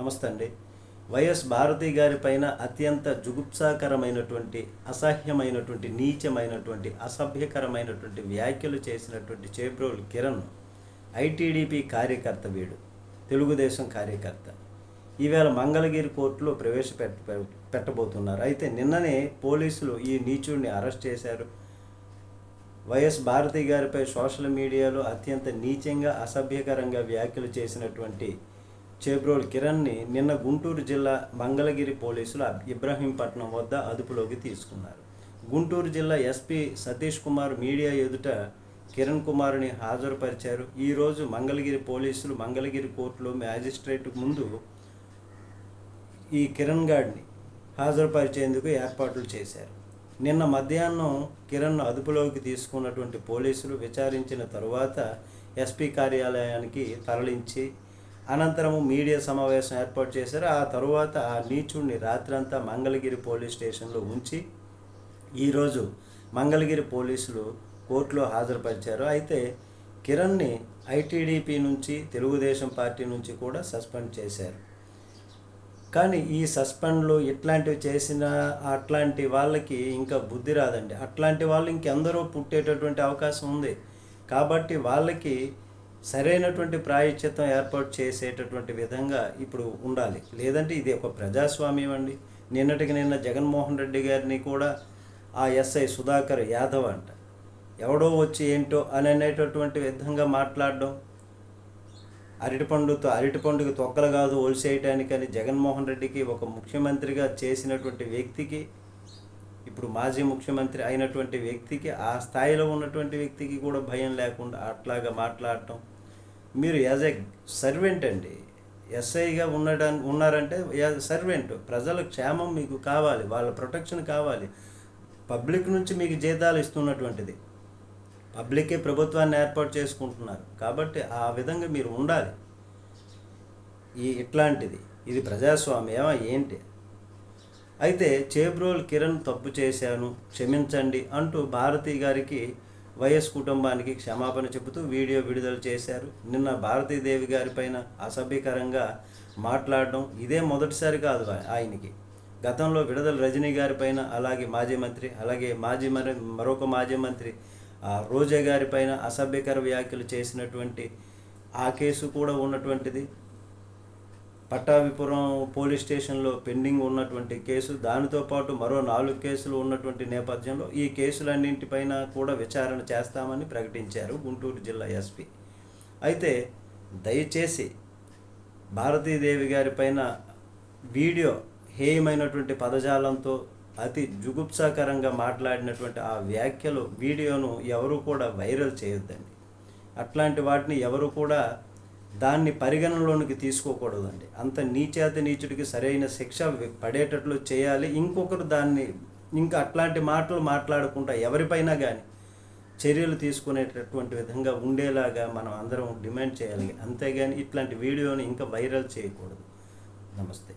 నమస్తే అండి వైఎస్ భారతి గారి పైన అత్యంత జుగుప్సాకరమైనటువంటి అసహ్యమైనటువంటి నీచమైనటువంటి అసభ్యకరమైనటువంటి వ్యాఖ్యలు చేసినటువంటి చేబ్రోలు కిరణ్ ఐటీడీపీ కార్యకర్త వీడు తెలుగుదేశం కార్యకర్త. ఈవేళ మంగళగిరి కోర్టులో ప్రవేశపెట్ట పెట్టబోతున్నారు. అయితే నిన్ననే పోలీసులు ఈ నీచుడిని అరెస్ట్ చేశారు. వైఎస్ భారతి గారిపై సోషల్ మీడియాలో అత్యంత నీచంగా అసభ్యకరంగా వ్యాఖ్యలు చేసినటువంటి చేబ్రోల్ కిరణ్ని నిన్న గుంటూరు జిల్లా మంగళగిరి పోలీసులు ఇబ్రహీంపట్నం వద్ద అదుపులోకి తీసుకున్నారు. గుంటూరు జిల్లా ఎస్పీ సతీష్ కుమార్ మీడియా ఎదుట కిరణ్ కుమార్ని హాజరుపరిచారు. ఈరోజు మంగళగిరి పోలీసులు మంగళగిరి కోర్టులో మ్యాజిస్ట్రేట్ ముందు ఈ కిరణ్ గాడ్ని హాజరుపరిచేందుకు ఏర్పాట్లు చేశారు. నిన్న మధ్యాహ్నం కిరణ్ అదుపులోకి తీసుకున్నటువంటి పోలీసులు విచారించిన తరువాత ఎస్పీ కార్యాలయానికి తరలించి అనంతరము మీడియా సమావేశం ఏర్పాటు చేశారు. ఆ తరువాత ఆ నీచుడిని రాత్రంతా మంగళగిరి పోలీస్ స్టేషన్లో ఉంచి ఈరోజు మంగళగిరి పోలీసులు కోర్టులో హాజరుపరిచారు. అయితే కిరణ్ని ఐటీడీపీ నుంచి తెలుగుదేశం పార్టీ నుంచి కూడా సస్పెండ్ చేశారు. కానీ ఈ సస్పెండ్లు ఇట్లాంటివి చేసిన అట్లాంటి వాళ్ళకి ఇంకా బుద్ధి రాదండి. అట్లాంటి వాళ్ళు ఇంకెందరో పుట్టేటటువంటి అవకాశం ఉంది. కాబట్టి వాళ్ళకి సరైనటువంటి ప్రాయశ్చిత్తం ఏర్పాటు చేసేటటువంటి విధంగా ఇప్పుడు ఉండాలి. లేదంటే ఇది ఒక ప్రజాస్వామ్యం అండి. నిన్నటికి నిన్న జగన్మోహన్ రెడ్డి గారిని కూడా ఆ ఎస్ఐ సుధాకర్ యాదవ్ అంట. ఎవడో వచ్చి ఏంటో అని అనేటటువంటి విధంగా మాట్లాడడం అరటిపండుతో అరటిపండుకి తొక్కలు కాదు ఒలిసేయటానికని జగన్మోహన్ రెడ్డికి ఒక ముఖ్యమంత్రిగా చేసినటువంటి వ్యక్తికి ఇప్పుడు మాజీ ముఖ్యమంత్రి అయినటువంటి వ్యక్తికి ఆ స్థాయిలో ఉన్నటువంటి వ్యక్తికి కూడా భయం లేకుండా అట్లాగా మాట్లాడటం. మీరు యాజ్ ఎ సర్వెంట్ అండి ఎస్ఐగా ఉండడానికి ఉన్నారంటే సర్వెంట్. ప్రజల క్షేమం మీకు కావాలి వాళ్ళ ప్రొటెక్షన్ కావాలి. పబ్లిక్ నుంచి మీకు జీతాలు ఇస్తున్నటువంటిది. పబ్లికే ప్రభుత్వాన్ని ఏర్పాటు చేసుకుంటున్నారు. కాబట్టి ఆ విధంగా మీరు ఉండాలి. ఈ ఇట్లాంటిది. ఇది ప్రజాస్వామ్యమా ఏంటి? అయితే చేబ్రోల్ కిరణ్ తప్పు చేశాను క్షమించండి అంటూ భారతి గారికి వైఎస్ కుటుంబానికి క్షమాపణ చెబుతూ వీడియో విడుదల చేశారు. నిన్న భారతీదేవి గారిపైన అసభ్యకరంగా మాట్లాడడం ఇదే మొదటిసారి కాదు ఆయనకి. గతంలో విడుదల రజనీ గారిపైన అలాగే మాజీ మంత్రి అలాగే మాజీ మరి మరొక మాజీ మంత్రి రోజా గారిపైన అసభ్యకర వ్యాఖ్యలు చేసినటువంటి ఆ కేసు కూడా ఉన్నటువంటిది. పట్టాభిపురం పోలీస్ స్టేషన్లో పెండింగ్ ఉన్నటువంటి కేసు దానితో పాటు మరో నాలుగు కేసులు ఉన్నటువంటి నేపథ్యంలో ఈ కేసులన్నింటిపైన కూడా విచారణ చేస్తామని ప్రకటించారు గుంటూరు జిల్లా ఎస్పీ. అయితే దయచేసి భారతీదేవి గారి పైన వీడియో హేయమైనటువంటి పదజాలంతో అతి జుగుప్సాకరంగా మాట్లాడినటువంటి ఆ వ్యాఖ్యలు వీడియోను ఎవరు కూడా వైరల్ చేయొద్దండి. అట్లాంటి వాటిని ఎవరు కూడా దాన్ని పరిగణనలోనికి తీసుకోకూడదండి. అంత నీచేత నీచుడికి సరైన శిక్ష పడేటట్లు చేయాలి. ఇంకొకరు దాన్ని ఇంకా అట్లాంటి మాటలు మాట్లాడకుండా ఎవరిపైనా కానీ చర్యలు తీసుకునేటటువంటి విధంగా ఉండేలాగా మనం అందరం డిమాండ్ చేయాలి. అంతేగాని ఇట్లాంటి వీడియోని ఇంకా వైరల్ చేయకూడదు. నమస్తే.